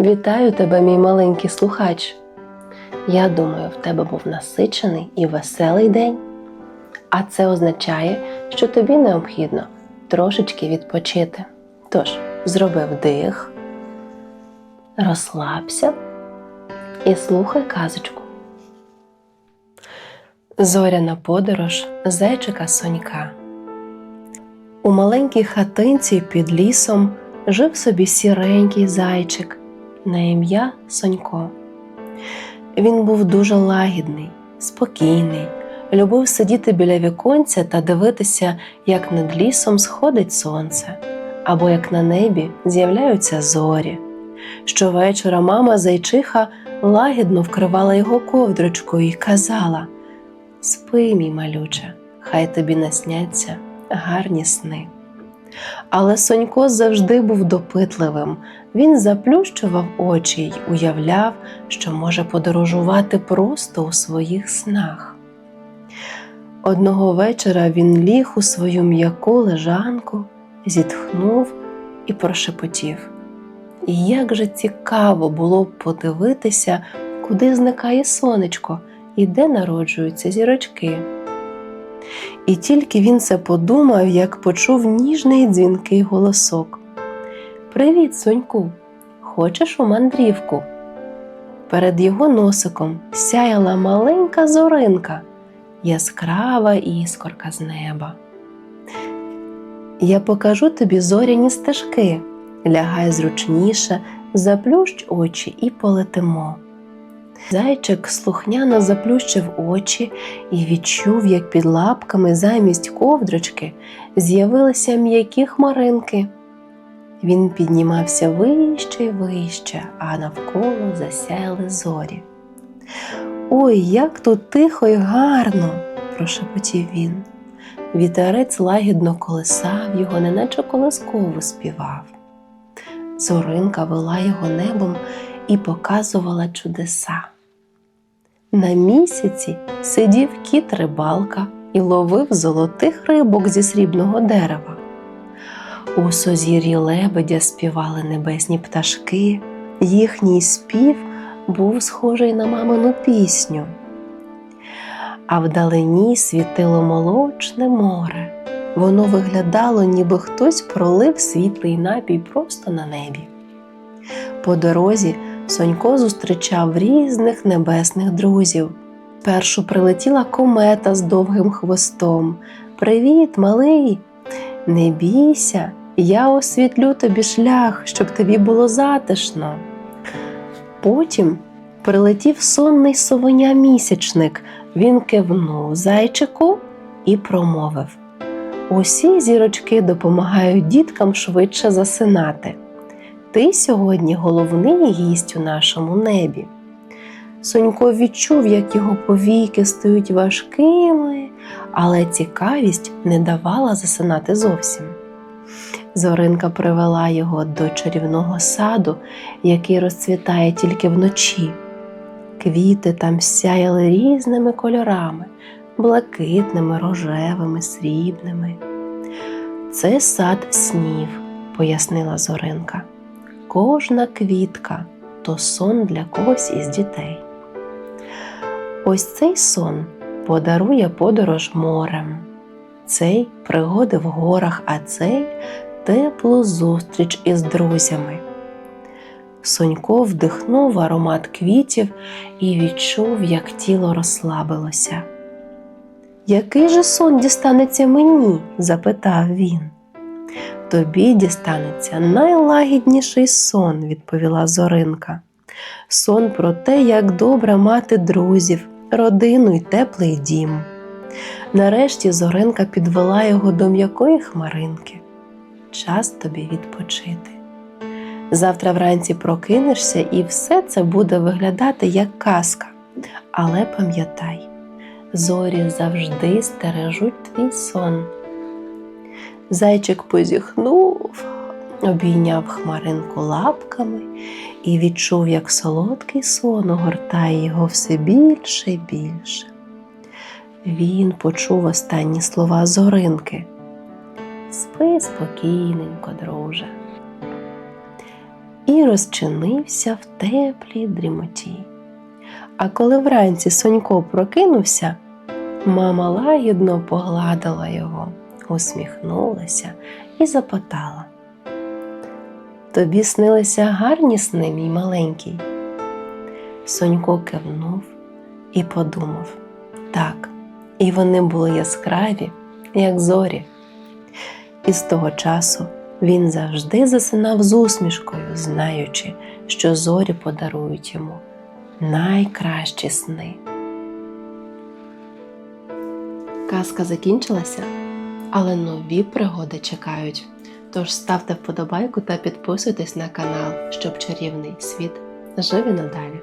Вітаю тебе, мій маленький слухач. Я думаю, в тебе був насичений і веселий день. А це означає, що тобі необхідно трошечки відпочити. Тож, зроби вдих, розслабся і слухай казочку. Зоряна подорож зайчика Сонька. У маленькій хатинці під лісом жив собі сіренький зайчик на ім'я Сонько. Він був дуже лагідний, спокійний, любив сидіти біля віконця та дивитися, як над лісом сходить сонце, або як на небі з'являються зорі. Щовечора мама зайчиха лагідно вкривала його ковдрочкою і казала: Спи, мій малюче, хай тобі насняться гарні сни. Але Сонько завжди був допитливим. Він заплющував очі й уявляв, що може подорожувати просто у своїх снах. Одного вечора він ліг у свою м'яку лежанку, зітхнув і прошепотів. І як же цікаво було б подивитися, куди зникає сонечко і де народжуються зірочки. І тільки він це подумав, як почув ніжний дзвінкий голосок. Привіт, соньку! Хочеш у мандрівку? Перед його носиком сяяла маленька зоринка, яскрава іскорка з неба. Я покажу тобі зоряні стежки, лягай зручніше, заплющ очі і полетимо. Зайчик слухняно заплющив очі і відчув, як під лапками замість ковдрочки з'явилися м'які хмаринки. Він піднімався вище й вище, а навколо засяяли зорі. Ой, як тут тихо й гарно, прошепотів він. Вітерець лагідно колисав його, неначе колисково співав. Зоринка вела його небом і показувала чудеса. На місяці сидів кіт рибалка і ловив золотих рибок зі срібного дерева. У созір'ї лебедя співали небесні пташки, їхній спів був схожий на мамину пісню. А вдалині світило молочне море. Воно виглядало, ніби хтось пролив світлий напій просто на небі. По дорозі Сонько зустрічав різних небесних друзів. Першу прилетіла комета з довгим хвостом. Привіт, малий! Не бійся, я освітлю тобі шлях, щоб тобі було затишно. Потім прилетів сонний совеня місячник. Він кивнув зайчику і промовив: Усі зірочки допомагають діткам швидше засинати. Ти сьогодні головний гість у нашому небі. Сонько відчув, як його повіки стають важкими, але цікавість не давала засинати зовсім. Зоринка привела його до чарівного саду, який розцвітає тільки вночі. Квіти там сяяли різними кольорами блакитними, рожевими, срібними. Це сад снів, пояснила Зоринка. Кожна квітка то сон для когось із дітей. Ось цей сон подарує подорож морем, цей пригоди в горах, а цей теплу зустріч із друзями. Сонько вдихнув аромат квітів і відчув, як тіло розслабилося. Який же сон дістанеться мені? запитав він. Тобі дістанеться найлагідніший сон, відповіла Зоринка. Сон про те, як добре мати друзів, родину й теплий дім. Нарешті Зоринка підвела його до м'якої хмаринки. Час тобі відпочити. Завтра вранці прокинешся, і все це буде виглядати як казка. Але пам'ятай, зорі завжди стережуть твій сон. Зайчик позіхнув, обійняв хмаринку лапками і відчув, як солодкий сон огортає його все більше і більше. Він почув останні слова зоринки. Спи спокійненько, друже. і розчинився в теплій дрімоті. А коли вранці Сонько прокинувся, мама лагідно погладила його, усміхнулася і запитала. Тобі снилися гарні сни, мій маленький. Сонько кивнув і подумав так, і вони були яскраві, як зорі. І з того часу він завжди засинав з усмішкою, знаючи, що зорі подарують йому найкращі сни. Казка закінчилася, але нові пригоди чекають. Тож ставте вподобайку та підписуйтесь на канал, щоб чарівний світ жив і надалі.